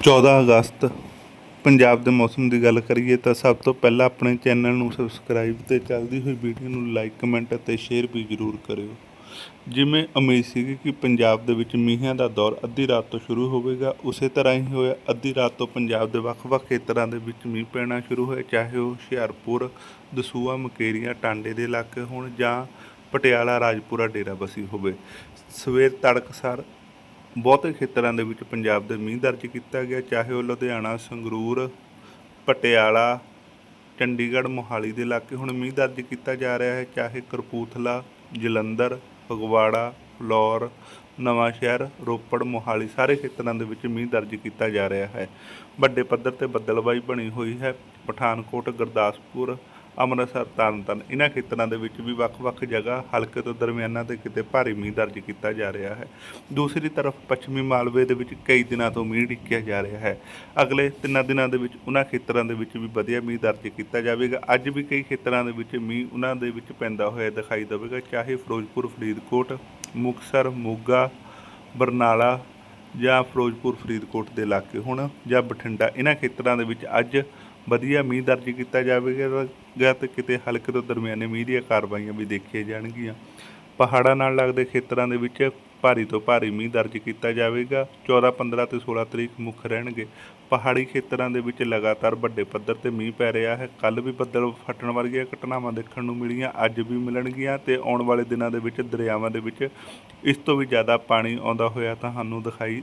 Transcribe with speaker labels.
Speaker 1: 14 ਅਗਸਤ ਪੰਜਾਬ ਦੇ ਮੌਸਮ ਦੀ ਗੱਲ ਕਰੀਏ ਤਾਂ ਸਭ ਤੋਂ ਪਹਿਲਾਂ ਆਪਣੇ ਚੈਨਲ ਨੂੰ ਸਬਸਕ੍ਰਾਈਬ ਤੇ ਚੱਲਦੀ ਹੋਈ ਵੀਡੀਓ ਨੂੰ ਲਾਈਕ ਕਮੈਂਟ ਅਤੇ ਸ਼ੇਅਰ ਵੀ ਜ਼ਰੂਰ ਕਰਿਓ। ਜਿਵੇਂ ਉਮੀਦ ਸੀਗੀ ਕਿ ਪੰਜਾਬ ਦੇ ਵਿੱਚ ਮੀਂਹਾਂ ਦਾ ਦੌਰ ਅੱਧੀ ਰਾਤ ਤੋਂ ਸ਼ੁਰੂ ਹੋਵੇਗਾ, ਉਸੇ ਤਰ੍ਹਾਂ ਹੀ ਹੋਇਆ। ਅੱਧੀ ਰਾਤ ਤੋਂ ਪੰਜਾਬ ਦੇ ਵੱਖ-ਵੱਖ ਖੇਤਰਾਂ ਦੇ ਵਿੱਚ ਮੀਂਹ ਪੈਣਾ ਸ਼ੁਰੂ ਹੋਇਆ, ਚਾਹੇ ਉਹ ਹੁਸ਼ਿਆਰਪੁਰ ਦਸੂਆ ਮਕੇਰੀਆਂ, ਟਾਂਡੇ ਦੇ ਇਲਾਕੇ ਹੋਣ ਜਾਂ ਪਟਿਆਲਾ, ਰਾਜਪੁਰਾ, ਡੇਰਾਬੱਸੀ ਹੋਵੇ। ਸਵੇਰ ਤੜਕਸਾਰ ਬਹੁਤੇ ਖੇਤਰਾਂ ਦੇ ਵਿੱਚ ਪੰਜਾਬ ਦੇ ਮੀਂਹ ਦਰਜ ਕੀਤਾ ਗਿਆ, ਚਾਹੇ ਉਹ ਲੁਧਿਆਣਾ, ਸੰਗਰੂਰ, ਪਟਿਆਲਾ, ਚੰਡੀਗੜ੍ਹ, ਮੋਹਾਲੀ ਦੇ ਇਲਾਕੇ ਹੁਣ ਮੀਂਹ ਦਰਜ ਕੀਤਾ ਜਾ ਰਿਹਾ ਹੈ, ਚਾਹੇ ਕਰਪੂਥਲਾ ਜਲੰਧਰ, ਫਗਵਾੜਾ ਫਲੌਰ ਨਵਾਂ ਸ਼ਹਿਰ ਰੋਪੜ, ਮੋਹਾਲੀ ਸਾਰੇ ਖੇਤਰਾਂ ਦੇ ਵਿੱਚ ਮੀਂਹ ਦਰਜ ਕੀਤਾ ਜਾ ਰਿਹਾ ਹੈ। ਵੱਡੇ ਪੱਧਰ ਤੇ ਬੱਦਲਬਾਈ ਬਣੀ ਹੋਈ ਹੈ। ਪਠਾਨਕੋਟ, ਗੁਰਦਾਸਪੁਰ ਅੰਮ੍ਰਿਤਸਰ ਤਰਨਤਾਰਨ ਇਹਨਾਂ ਖੇਤਰਾਂ ਦੇ ਵਿੱਚ ਵੀ ਵੱਖ-ਵੱਖ ਜਗ੍ਹਾ ਹਲਕੇ ਤੋਂ ਦਰਮਿਆਨਾ ਤੇ ਕਿਤੇ ਭਾਰੀ ਮੀਂਹ ਦਰਜ ਕੀਤਾ ਜਾ ਰਿਹਾ ਹੈ। ਦੂਸਰੀ ਤਰਫ ਪੱਛਮੀ ਮਾਲਵੇ ਦੇ ਵਿੱਚ ਕਈ ਦਿਨਾਂ ਤੋਂ ਮੀਂਹ ਡਿੱਕਿਆ ਜਾ ਰਿਹਾ ਹੈ। ਅਗਲੇ ਤਿੰਨਾਂ ਦਿਨਾਂ ਦੇ ਵਿੱਚ ਉਹਨਾਂ ਖੇਤਰਾਂ ਦੇ ਵਿੱਚ ਵੀ ਵਧੀਆ ਮੀਂਹ ਦਰਜ ਕੀਤਾ ਜਾਵੇਗਾ। ਅੱਜ ਵੀ ਕਈ ਖੇਤਰਾਂ ਦੇ ਵਿੱਚ ਮੀਂਹ ਉਹਨਾਂ ਦੇ ਵਿੱਚ ਪੈਂਦਾ ਹੋਇਆ ਦਿਖਾਈ ਦੇਵੇਗਾ। ਚਾਹੇ ਫਿਰੋਜ਼ਪੁਰ, ਫਰੀਦਕੋਟ, ਮੁਕਤਸਰ, ਮੋਗਾ, ਬਰਨਾਲਾ ਜਾਂ ਫਿਰੋਜ਼ਪੁਰ, ਫਰੀਦਕੋਟ ਦੇ ਇਲਾਕੇ ਹੋਣ ਜਾਂ ਬਠਿੰਡਾ। ਇਹਨਾਂ ਖੇਤਰਾਂ ਦੇ ਵਿੱਚ ਅੱਜ ਵਧੀਆ ਮੀਂਹ ਦਰਜ ਕੀਤਾ ਜਾਵੇਗਾ ਗਾ ਤੇ ਕਿਤੇ ਹਲਕੇ ਤੋਂ ਦਰਮਿਆਨੇ ਮੀਂਹ ਦੀਆਂ ਕਾਰਵਾਈਆਂ ਵੀ ਦੇਖੀਆਂ ਜਾਣਗੀਆਂ। ਪਹਾੜਾਂ ਨਾਲ ਲੱਗਦੇ ਖੇਤਰਾਂ ਦੇ ਵਿੱਚ ਭਾਰੀ ਤੋਂ ਭਾਰੀ ਮੀਂਹ ਦਰਜ ਕੀਤਾ ਜਾਵੇਗਾ। 14 15 ਤੇ 16 ਤਰੀਕ ਮੁੱਖ ਰਹਿਣਗੇ। ਪਹਾੜੀ ਖੇਤਰਾਂ ਦੇ ਵਿੱਚ ਲਗਾਤਾਰ ਵੱਡੇ ਪੱਧਰ ਤੇ ਮੀਂਹ ਪੈ ਰਿਹਾ ਹੈ। ਕੱਲ ਵੀ ਬੱਦਲ ਫਟਣ ਵਰਗੀਆਂ ਘਟਨਾਵਾਂ ਦੇਖਣ ਨੂੰ ਮਿਲੀਆਂ, ਅੱਜ ਵੀ ਮਿਲਣਗੀਆਂ ਤੇ ਆਉਣ ਵਾਲੇ ਦਿਨਾਂ ਦੇ ਵਿੱਚ ਦਰਿਆਵਾਂ ਦੇ ਵਿੱਚ ਇਸ ਤੋਂ ਵੀ ਜ਼ਿਆਦਾ ਪਾਣੀ ਆਉਂਦਾ ਹੋਇਆ ਤੁਹਾਨੂੰ ਦਿਖਾਈ